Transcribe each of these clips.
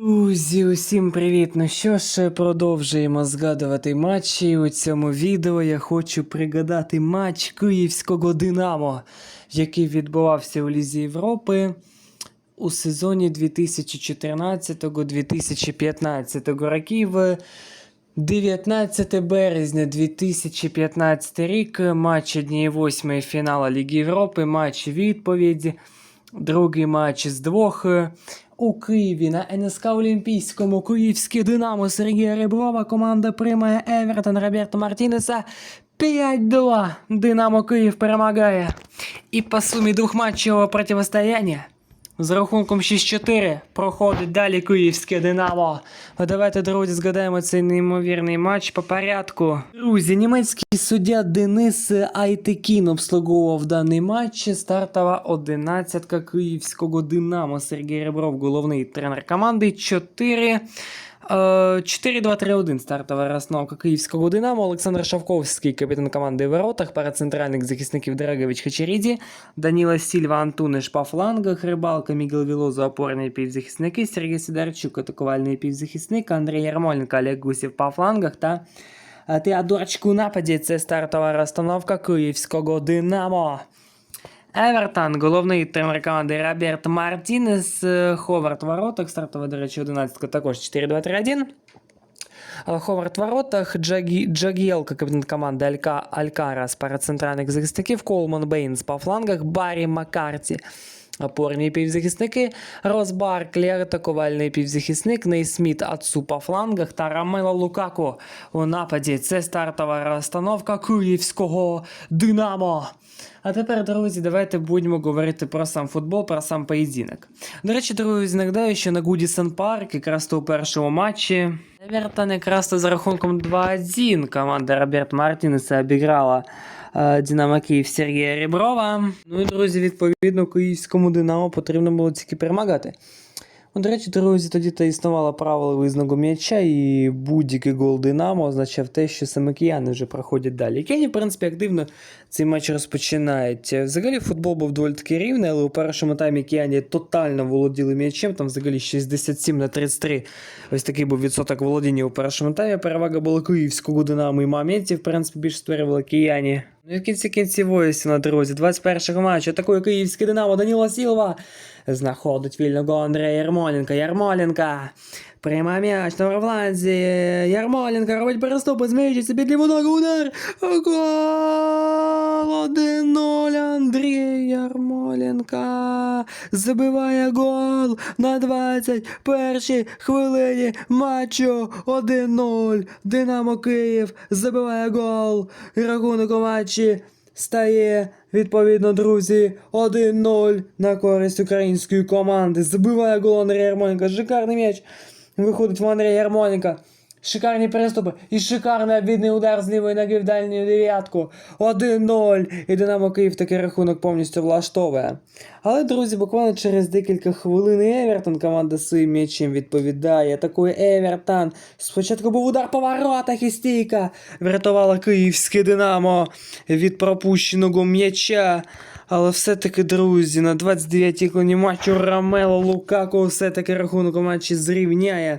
Друзі, усім привіт! Ну що ж, продовжуємо згадувати матчі. У цьому відео я хочу пригадати матч київського Динамо, який відбувався у Лізі Європи у сезоні 2014-2015 років. 19 березня 2015 рік, матч 1-8 фіналу Ліги Європи, матч відповіді. Другий матч з двох у Києві на НСК Олімпійському Київське Динамо Сергія Реброва. Команда приймає Евертон Роберто Мартінеса. 5-2. Динамо Київ перемагає. І по сумі двохматчевого протистояння з рахунком 6-4 проходить далі київське Динамо. Давайте, друзі, згадаємо цей неймовірний матч по порядку. Друзі, німецький суддя Денис Айтекін обслуговував даний матч. Стартова одинадцятка київського Динамо. Сергій Ребров, головний тренер команди. 4 Е, 4-2-3-1 стартова розстановка київського Динамо. Олександр Шавковський, капітан команди в воротах, пара центральних захисників Драгович Хачеріді, Даніла Сільва Антуниш по флангах, Рибалка, Мігел Вілозо, опорні півзахисники, Сергій Сидорчук, атакувальний півзахисник, Андрій Ярмоленко, Олег Гусєв по флангах та е, Теодорчик у нападі. Це стартова розстановка київського Динамо. Евертон, головний тренер команди Роберт Мартінес, е, Ховард воротах, стартова, до речі, 11 також 4-2-3-1. Е, Ховард воротах, Джагі, Джагіелка, капітан команди Алька, Алькарас, пара центральних захисників, Колман Бейнс по флангах, Баррі Маккарті, опорні півзахисники, Рос Барклі, атакувальний півзахисник, Нейсміт Ацу по флангах та Рамело Лукаку у нападі. Це стартова розстановка київського Динамо. А тепер, друзі, давайте будемо говорити про сам футбол, про сам поєдинок. До речі, друзі, нагадаю, що на Гудісон Парк, якраз то у першому матчі, Евертон якраз то за рахунком 2-1 команда Роберт Мартінеса обіграла Динамо Київ Сергія Ріброва. Ну і, друзі, відповідно, київському Динамо потрібно було тільки перемагати. Ну, до речі, друзі, тоді то існувало правило визнагу м'яча, і будь-який гол Динамо означав те, що саме кияни вже проходять далі. Кияні, в принципі, активно цей матч розпочинають. Взагалі футбол був доволі таки рівний, але у першому таймі кияні тотально володіли м'ячем, там взагалі 67 на 33. Ось такий був відсоток володіння у першому таймі. Перевага була київського Динамо і моментів, в принципі, більше створювали кияні. Ну і в кінці кінців ось на друзі, 21-го матчу атакує київський Динамо Даніла Сілва. Знаходить вільного Андрея Ярмоленка. Ярмоленка. Приймає м'яч на фланзі. Ярмоленка робить переступи, зміючи собі ліву ногу. Удар. Гол! 1-0 Андрій Ярмоленка. Забиває гол на 21 хвилині матчу. 1-0. Динамо Київ забиває гол. Рахунок у матчі стає відповідно, друзі, 1-0 на користь української команди. Забиває гол Андрія Ярмоленка. Шикарний м'яч. Виходить в Андрія Ярмоленка. Шикарні переступи і шикарний обідний удар з лівої ноги в дальню дев'ятку. 1-0. І Динамо Київ такий рахунок повністю влаштовує. Але, друзі, буквально через декілька хвилин Евертон команда своїм м'ячем відповідає. Атакує Евертон. Спочатку був удар по воротах і стійка. Врятувала київське Динамо від пропущеного м'яча. Але все-таки, друзі, на 29-й хвилині матчу Рамело Лукако все-таки рахунок у матчі зрівняє.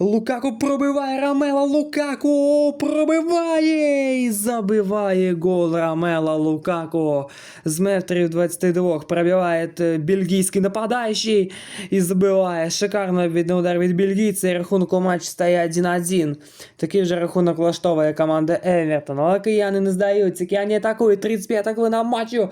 Лукаку пробиває Рамела Лукаку, пробиває і забиває гол Рамела Лукаку. З метрів 22 пробиває е, бельгійський нападаючий і забиває. Шикарно відний удар від бельгійця. Рахунок у матчі стає 1-1. Такий же рахунок влаштовує команда Евертон. Але кияни не здаються. Кияни атакують 35 хвилина матчу.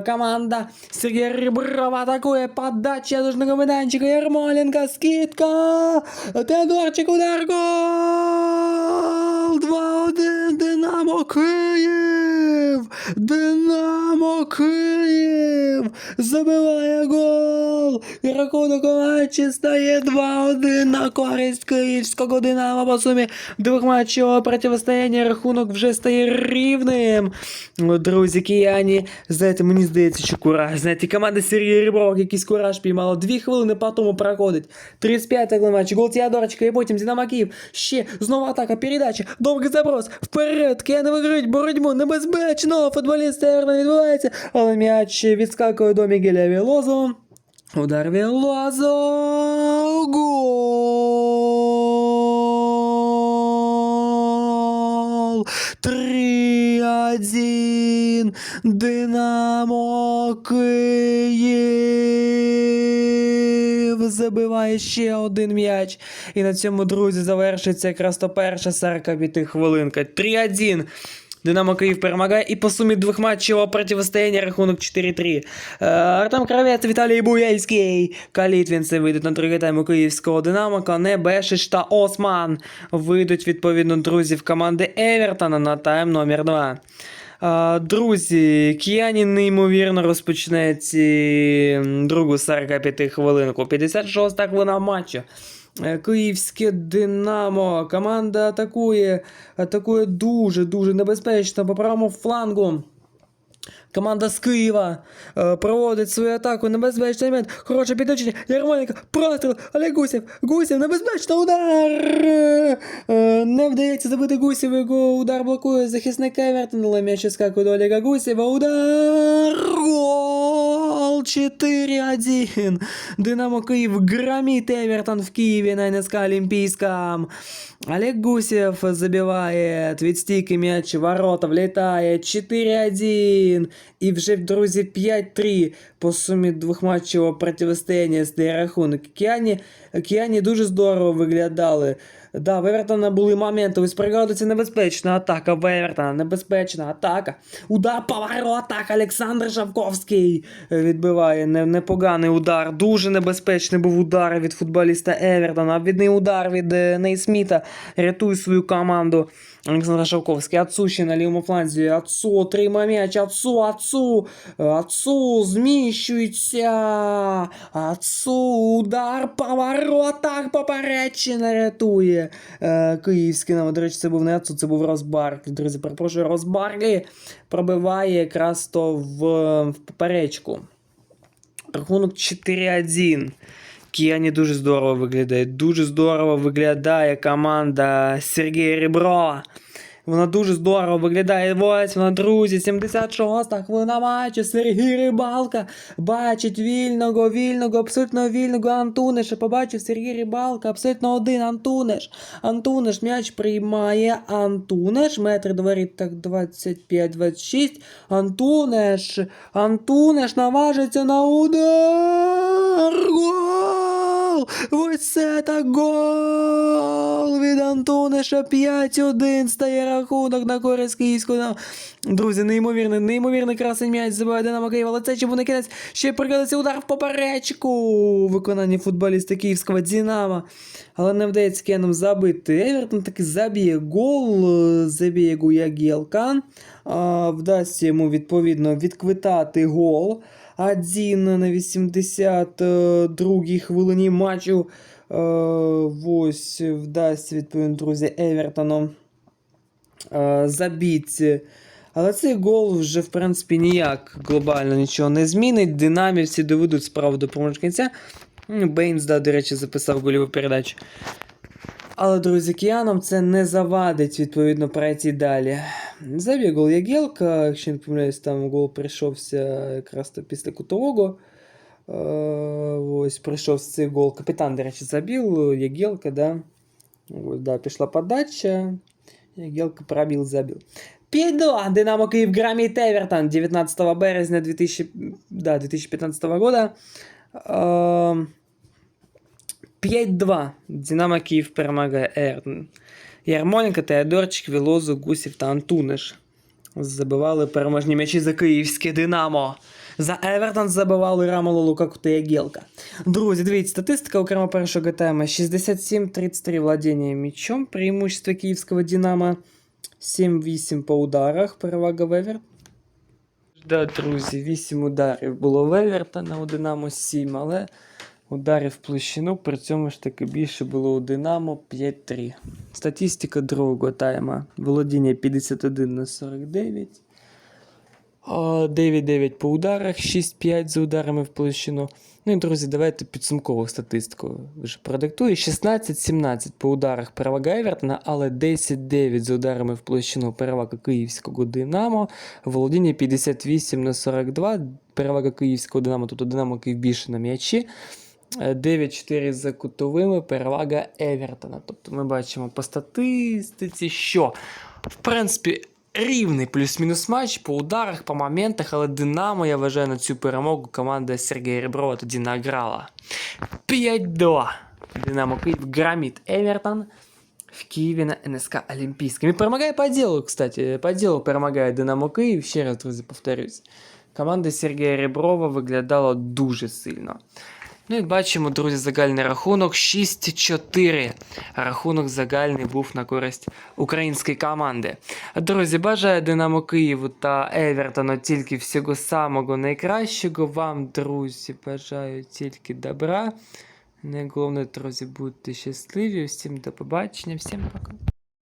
Команда Сергія Реброва атакує подача нужного майданчика. Ярмоленко, скидка. Теодорчик, удар, гол! 2-1, Динамо Київ! Динамо Київ! Забиває гол! І рахунок матчі стає 2-1 на користь київського Динамо по сумі двохматчевого протистояння. Рахунок вже стає рівним. Друзі, кияні, знаєте, мені здається, що кураж. Знаєте, команда Сергія Ріброва якийсь кураж піймала. Дві хвилини по тому проходить. 35-й хвилин матчу, гол Теодорчика і потім Динамо Київ. Ще знову атака, передача, довгий заброс, вперед, кияни виграють боротьбу, небезпечно, футболіст Еверна відбувається, але м'яч відскакує до Мігеля Вілозу. Удар Віллоза. Гол! 3-1. Динамо Київ забиває ще один м'яч. І на цьому, друзі, завершиться якраз то перша 45 хвилинка. 3-1. Динамо Київ перемагає і по сумі двохматчевого противостояння рахунок 4-3. Е, Артем Кравець, Віталій Буяльський, Калітвінці вийдуть на другий тайм у київського Динамо, Кане, Бешич та Осман вийдуть відповідно друзів команди Евертона на тайм номер 2. А, Друзі, Кіані неймовірно розпочне ці другу 45 хвилинку. 56 хвилина матчу. Е, Київське Динамо. Команда атакує. Атакує дуже-дуже небезпечно по правому флангу. Команда з Києва е, проводить свою атаку. Небезпечний момент. Хороше підключення. Ярмоленко. Простріл. Олег Гусєв. Гусєв. Небезпечно. Удар. Е, не вдається забити Гусєв. Його удар блокує захисник Евертон. Але м'яч скакує до Олега Гусєва. Удар. Гол. 4-1. Динамо Київ громит Эвертон в Киеве на НСК Олимпийском. Олег Гусев забивает від стійки м'яч ворота, влітає 4-1. І вже, друзі, 5-3 по сумі двохматчевого протистояння з рахунок. Кіані, Кіані дуже здорово виглядали. Да, в Евертона були моменти. Ось пригадується небезпечна атака в Евертона. Небезпечна атака. Удар по. Олександр Шавковський відбиває непоганий удар. Дуже небезпечний був удар від футболіста Евертона. Обвідний удар від е, Нейсміта. Рятує свою команду. Олександр Шавковський. Отцу ще на лівому фланзі. Отцу отримає м'яч. Отцу, отцу. Отцу зміщується. Отцу удар по воротах. Поперечина рятує. Е, Київський нам, до речі, це був не Отцу, це був Розбарлі. Друзі, перепрошую, Розбарлі пробиває якраз то в, в поперечку. Рахунок 4-1. Кіані дуже здорово виглядає. Дуже здорово виглядає команда Сергія Реброва. Вона дуже здорово виглядає. Ось вона, друзі, 76-та хвилина матчу. Сергій Рибалка бачить вільного, вільного, абсолютно вільного Антунеша. Побачив Сергій Рибалка, абсолютно один Антунеш. Антунеш м'яч приймає. Антунеш, метр дворить так 25-26. Антунеш, Антунеш наважиться на удар. Гол! Ось це так гол від Антунеша 5-1 стає рахунок на користь київського. Друзі, неймовірний, неймовірний красень м'яч забиває Динамо Києва, але це чи буде кінець. Ще прикладеться удар в поперечку у виконанні футболіста київського Динамо. Але не вдається Кеном забити. Евертон таки заб'є гол, заб'є Гуягілка. Вдасться йому відповідно відквитати гол. Один на 82-й хвилині матчу. Е, Ось вдасться відповідно, друзі, Евертону е, забити. Але цей гол вже, в принципі, ніяк глобально нічого не змінить. Динамівці доведуть справу до кінця. Бейнс, да, до речі, записав гольову передачу. Але, друзі, киянам це не завадить, відповідно, пройти далі. Забіг гол Ягелка, якщо не помиляюсь, там гол прийшовся якраз то після кутового. Е, ось прийшов цей гол. Капітан, до речі, забив, Ягелка, да. Ось, да, пішла подача. Ягелка пробил, забил. 5-2. Динамо Київ громит Эвертон 19 березня 2000, да, 2015 года. Е, 5-2. Динамо Київ перемагає Евертон. Ярмоленко, Теодорчик, Вілозу, Гусів та Антуниш. Забивали переможні м'ячі за київське Динамо. За Евертон забивали Рамоло Лукаку та Ягелка. Друзі, дивіться, статистика окремо першого тайма. 67-33 владіння м'ячом. Преимущество київського Динамо 7-8 по ударах. Перевага в Евертон. Да, друзі, 8 ударів було в Евертона, у Динамо 7, але ударів площину, при цьому ж таки більше було у Динамо 5-3. Статистика другого тайма. Володіння 51 на 49. 9-9 по ударах, 6-5 за ударами в площину. Ну і друзі, давайте підсумкову статистику вже продиктую. 16-17 по ударах перевага Евертона, але 10-9 за ударами в площину перевага київського Динамо. Володіння 58 на 42, перевага київського Динамо, тобто Динамо Київ більше на м'ячі. Е, 9-4 за кутовими перевага Евертона. Тобто ми бачимо по статистиці, що в принципі рівний плюс-мінус матч по ударах, по моментах, але Динамо, я вважаю, на цю перемогу команда Сергія Реброва тоді награла. 5-2. Динамо Київ громит Евертон в Києві на НСК Олімпійському. І перемагає по ділу, кстати. По ділу перемагає Динамо Київ. Ще раз, друзі, повторюсь. Команда Сергія Реброва виглядала дуже сильно. Ну і бачимо, друзі, загальний рахунок 6-4. Рахунок загальний був на користь української команди. Друзі, бажаю Динамо Києву та Евертону тільки всього самого найкращого. Вам, друзі, бажаю тільки добра. Найголовніше, друзі, будьте щасливі. Всім до побачення, всім пока.